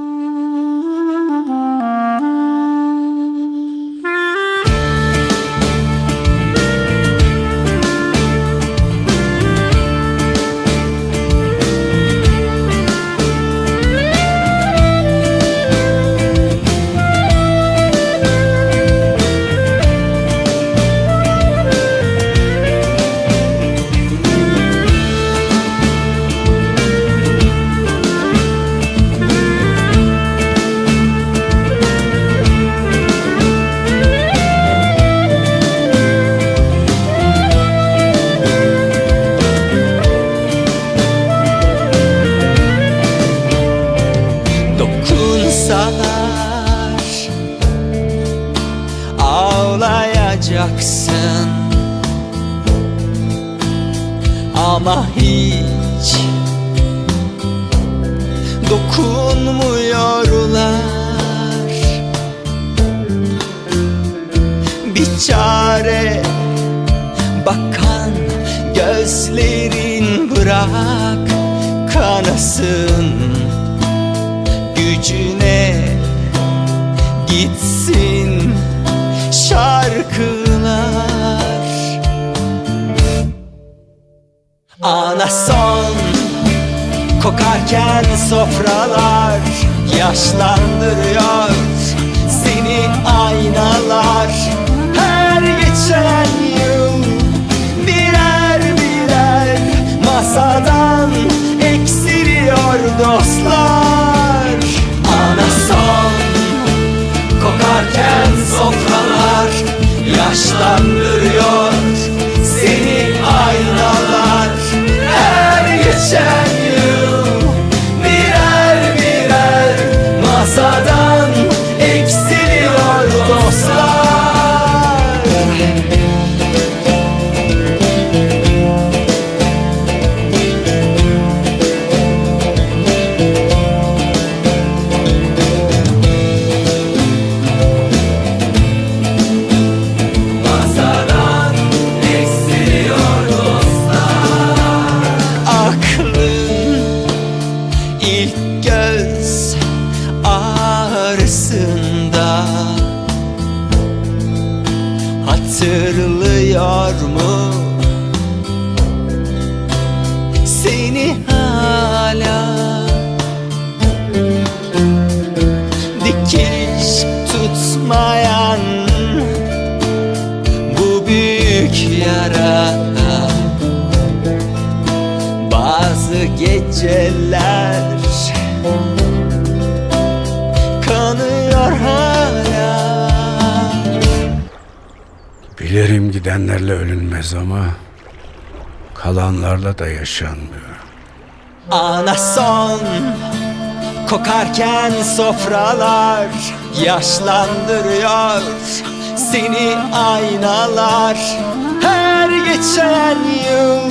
Mm-hmm. Ağlayacaksın ama hiç dokunmuyorlar. Bir çare bakan gözlerin bırak kanasın. Gücüne gitsin şarkılar Ana son kokarken sofralar yaşlandırıyor seni aynalar ilk göz ağrısında Hatırlıyor mu geceler. Kanıyor hala Bilirim gidenlerle ölünmez ama kalanlarla da yaşanmıyor. Ana son kokarken sofralar yaşlandırıyor seni aynalar. Her geçen yıl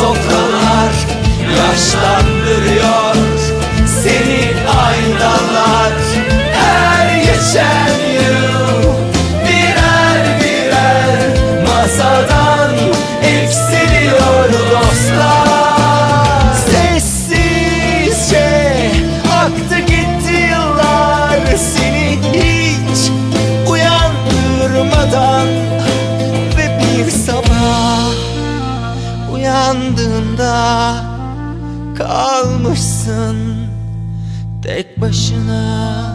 sofralar yaşlandırıyor kalmışsın tek başına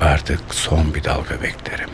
Artık son bir dalga beklerim.